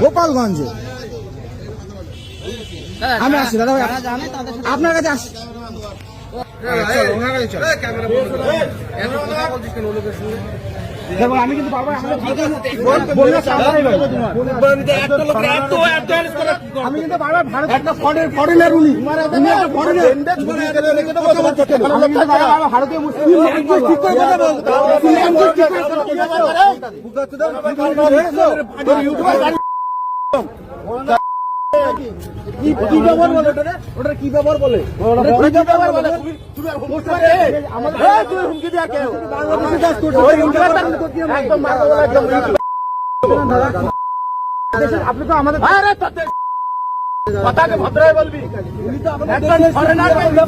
গোপালগঞ্জে। আমি আসছি দাদা ভাই আপনার কাছে আসছি। দেখো আমি কিন্তু বারবার আমাদের ভারতের বন্যা সামলায় ভাই। আমি কিন্তু বারবার ভারত একটা ফরেনার উনি। উনি একটা ফরেনার আমি কিন্তু বারবার বারবার ভারতীয় মুসলিম ঠিক করে কথা বলতে ঠিক করে কথা বলতে হবে। কি ব্যবহার বলে ওটা? কি ব্যবহার বলে হুমকি একদম আপনি তো আমাদের কথাকে ভদ্রায় বলবি? ফরেনার যেন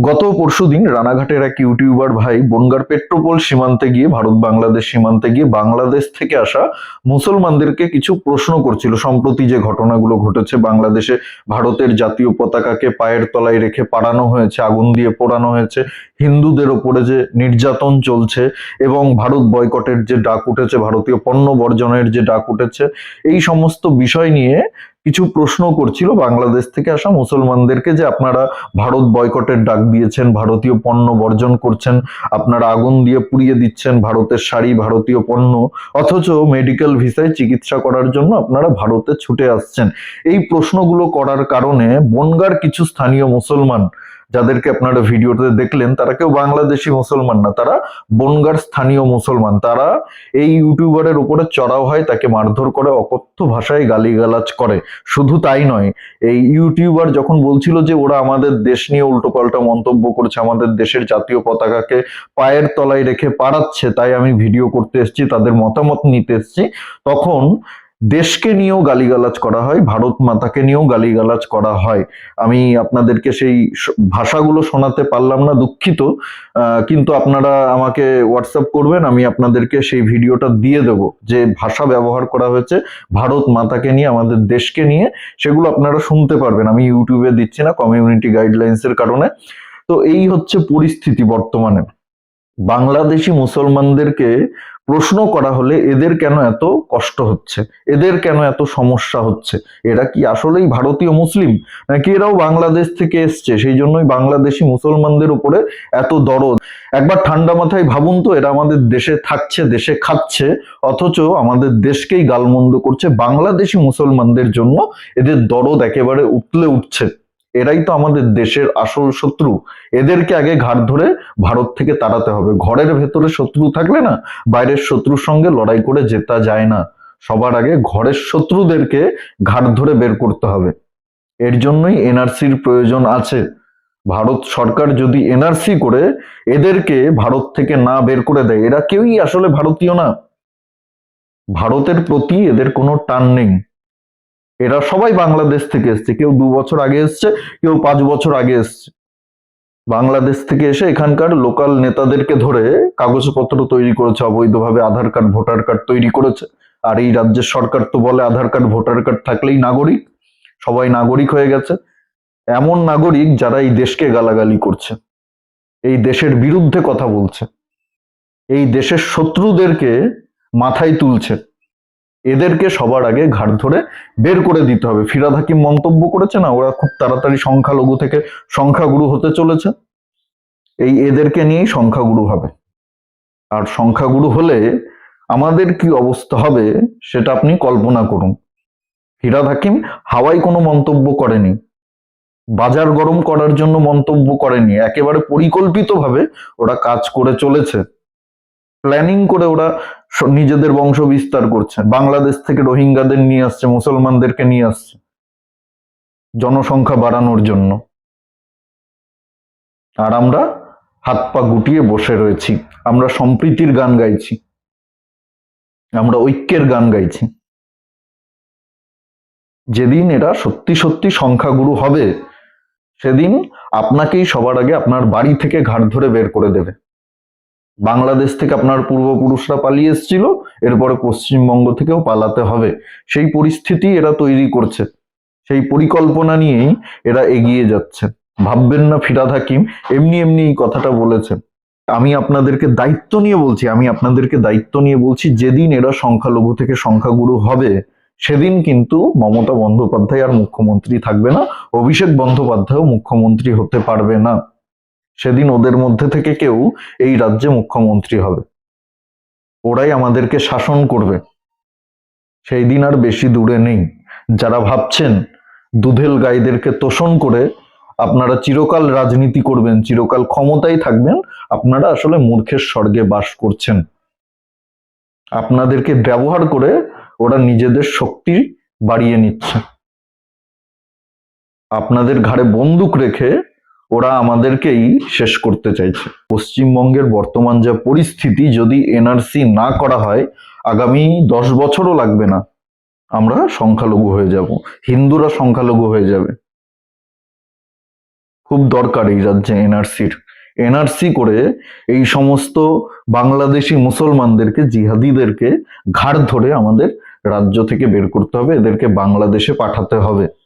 গত পরশুদিন রানাঘাটের এক ইউটিউবার ভাই বনগার পেট্রোপোল সীমান্তে গিয়ে ভারত বাংলাদেশ সীমান্তে গিয়ে বাংলাদেশ থেকে আসা মুসলমানদেরকে কিছু প্রশ্ন করছিল সম্প্রতি যে ঘটনাগুলো ঘটেছে। বাংলাদেশে ভারতের জাতীয় পতাকাকে পায়ের তলায় রেখে পাড়ানো হয়েছে, আগুন দিয়ে পোড়ানো হয়েছে। হিন্দুদের ওপরে যে নির্যাতন চলছে এবং ভারত বয়কটের যে ডাক উঠেছে, ভারতীয় পণ্য বর্জনের যে ডাক উঠেছে, এই সমস্ত বিষয় নিয়ে কিছু প্রশ্ন করছিল বাংলাদেশ থেকে আসা মুসলমানদেরকে যে আপনারা ভারত বয়কটের ডাক দিয়েছেন, ভারতীয় পণ্য বর্জন করছেন, আপনারা আগুন দিয়ে পুড়িয়ে দিচ্ছেন, ভারতের শাড়ি, ভারতীয় পণ্য, অথচ মেডিকেল ভিসায় চিকিৎসা করার জন্য আপনারা ভারতে ছুটে আসছেন। এই প্রশ্নগুলো করার কারণে বনগার কিছু স্থানীয় মুসলমান যাদেরকে আপনারা ভিডিওতে দেখলেন, তারা কেউ বাংলাদেশি মুসলমান না, তারা বনগার স্থানীয় মুসলমান। তারা এই ইউটিউবারের উপরে চড়াও হয়, তাকে মারধর করে, অকথ্য ভাষায় গালিগালাজ করে। শুধু তাই নয়, এই ইউটিউবার যখন বলছিল যে ওরা আমাদের দেশ নিয়ে উল্টোপাল্টা মন্তব্য করছে, আমাদের দেশের জাতীয় পতাকাকে পায়ের তলায় রেখে পাড়াচ্ছে, তাই আমি ভিডিও করতে এসেছি, তাদের মতামত নিতে এসেছি, তখন দেশকে নিয়েও গালিগালাজ করা হয়, ভারত মাতাকে নিয়েও গালিগালাজ করা হয়। আমি আপনাদেরকে সেই ভাষাগুলো শোনাতে পারলাম না, দুঃখিত। কিন্তু আপনারা আমাকে হোয়াটসঅ্যাপ করবেন, আমি আপনাদেরকে সেই ভিডিওটা দিয়ে দেব, যে ভাষা ব্যবহার করা হয়েছে ভারত মাতাকে নিয়ে, আমাদের দেশকে নিয়ে, সেগুলো আপনারা শুনতে পারবেন। আমি ইউটিউবে দিচ্ছি না কমিউনিটি গাইডলাইন্সের কারণে। তো এই হচ্ছে পরিস্থিতি বর্তমানে। বাংলাদেশি মুসলমানদেরকে প্রশ্ন করা হলে এদের কেন এত কষ্ট হচ্ছে? এদের কেন এত সমস্যা হচ্ছে? এরা কি আসলেই ভারতীয় মুসলিম? নাকি এরাও বাংলাদেশ থেকে এসছে? সেই জন্যই বাংলাদেশি মুসলমানদের উপরে এত দরদ। একবার ঠান্ডা মাথায় ভাবুন তো, এরা আমাদের দেশে থাকছে, দেশে খাচ্ছে, অথচ আমাদের দেশকেই গালমন্দ করছে বাংলাদেশি মুসলমানদের জন্য এদের দরদ একেবারে উতলে উঠছে। এরাই তো আমাদের দেশের আসল শত্রু। এদেরকে আগে ঘাট ধরে ভারত থেকে তাড়াতে হবে। ঘরের ভেতরে শত্রু থাকলে না, বাইরের শত্রুর সঙ্গে লড়াই করে জেতা যায় না। সবার আগে ঘরের শত্রুদেরকে ঘাট ধরে বের করতে হবে। এর জন্যই এনআরসির প্রয়োজন আছে। ভারত সরকার যদি এনআরসি করে, এদেরকে ভারত থেকে না বের করে দেয়, এরা কেউই আসলে ভারতীয় না। ভারতের প্রতি এদের কোনো টান নেই। এরা সবাই বাংলাদেশ থেকে এসছে। কেউ দু বছর আগে এসছে, কেউ পাঁচ বছর আগে এসছে। বাংলাদেশ থেকে এসে এখানকার লোকাল নেতাদেরকে ধরে কাগজপত্র তৈরি করেছে, অবৈধভাবে আধার কার্ড, ভোটার কার্ড তৈরি করেছে। আর এই রাজ্যের সরকার তো বলে আধার কার্ড, ভোটার কার্ড থাকলেই নাগরিক। সবাই নাগরিক হয়ে গেছে। এমন নাগরিক যারা এই দেশকে গালাগালি করছে। এই দেশের বিরুদ্ধে কথা বলছে। এই দেশের শত্রুদেরকে মাথায় তুলছে। এদেরকে সবার আগে ঘাট ধরে বের করে দিতে হবে। ফিরাদ হাকিম মন্তব্য করেছে না? ওরা খুব তাড়াতাড়ি সংখ্যালঘু থেকে সংখ্যাগুরু হতে চলেছে। এই এদেরকে নিয়েই সংখ্যাগুরু হবে। আর সংখ্যাগুরু হলে আমাদের কি অবস্থা হবে সেটা আপনি কল্পনা করুন। ফিরাদ হাকিম হাওয়াই কোনো মন্তব্য করেনি। বাজার গরম করার জন্য মন্তব্য করেনি। একেবারে পরিকল্পিতভাবে ওরা কাজ করে চলেছে। প্ল্যানিং করে ওরা নিজেদের বংশ বিস্তার করছে। বাংলাদেশ থেকে রোহিঙ্গাদের নিয়ে আসছে, মুসলমানদেরকে নিয়ে আসছে। জনসংখ্যা বাড়ানোর জন্য। আর আমরা হাত পা গুটিয়ে বসে রয়েছি। আমরা সম্প্রীতির গান গাইছি। আমরা ঐক্যের গান গাইছি। যেদিন এরা সত্যি সত্যি সংখ্যাগুরু হবে, সেদিন আপনাকেই সবার আগে আপনার বাড়ি থেকে ঘাট ধরে বের করে দেবে। বাংলাদেশ থেকে আপনার পূর্বপুরুষরা পালিয়ে এসেছিল, এরপরে পশ্চিমবঙ্গ থেকেও পালাতে হবে। সেই পরিস্থিতি এরা তৈরি করছে। সেই পরিকল্পনা নিয়েই এরা এগিয়ে যাচ্ছে। ভাববেন না ফিরাদ হাকিম, এমনি এমনি এই কথাটা বলেছে আমি আপনাদেরকে দায়িত্ব নিয়ে বলছি, আমি আপনাদেরকে দায়িত্ব নিয়ে বলছি, যেদিন এরা সংখ্যালঘু থেকে সংখ্যাগুরু হবে, সেদিন কিন্তু মমতা বন্দ্যোপাধ্যায় আর মুখ্যমন্ত্রী থাকবে না, অভিষেক বন্দ্যোপাধ্যায়ও মুখ্যমন্ত্রী হতে পারবে না। সেদিন ওদের মধ্যে থেকে কেউ এই রাজ্যে মুখ্যমন্ত্রী হবে। ওরাই আমাদেরকে শাসন করবে। সেই দিন আর বেশি দূরে নেই। যারা ভাবছেন দুধেল গাইদেরকে তোষণ করে আপনারা চিরকাল রাজনীতি করবেন, চিরকাল ক্ষমতায় থাকবেন, আপনারা আসলে মূর্খের স্বর্গে বাস করছেন। আপনাদেরকে ব্যবহার করে ওরা নিজেদের শক্তি বাড়িয়ে নিচ্ছে। আপনাদের ঘাড়ে বন্দুক রেখে ওরা আমাদেরকেই শেষ করতে চাইছে। পশ্চিমবঙ্গের বর্তমান যা পরিস্থিতি, যদি এনআরসি না করা হয়, আগামী দশ বছরও লাগবে না। আমরা সংখ্যালঘু হয়ে যাব। হিন্দুরা সংখ্যালঘু হয়ে যাবে। খুব দরকার এই রাজ্যে এনআরসির এনআরসি করে এই সমস্ত বাংলাদেশি মুসলমানদেরকে, জিহাদিদেরকে ঘাড় ধরে আমাদের রাজ্য থেকে বের করতে হবে। এদেরকে বাংলাদেশে পাঠাতে হবে।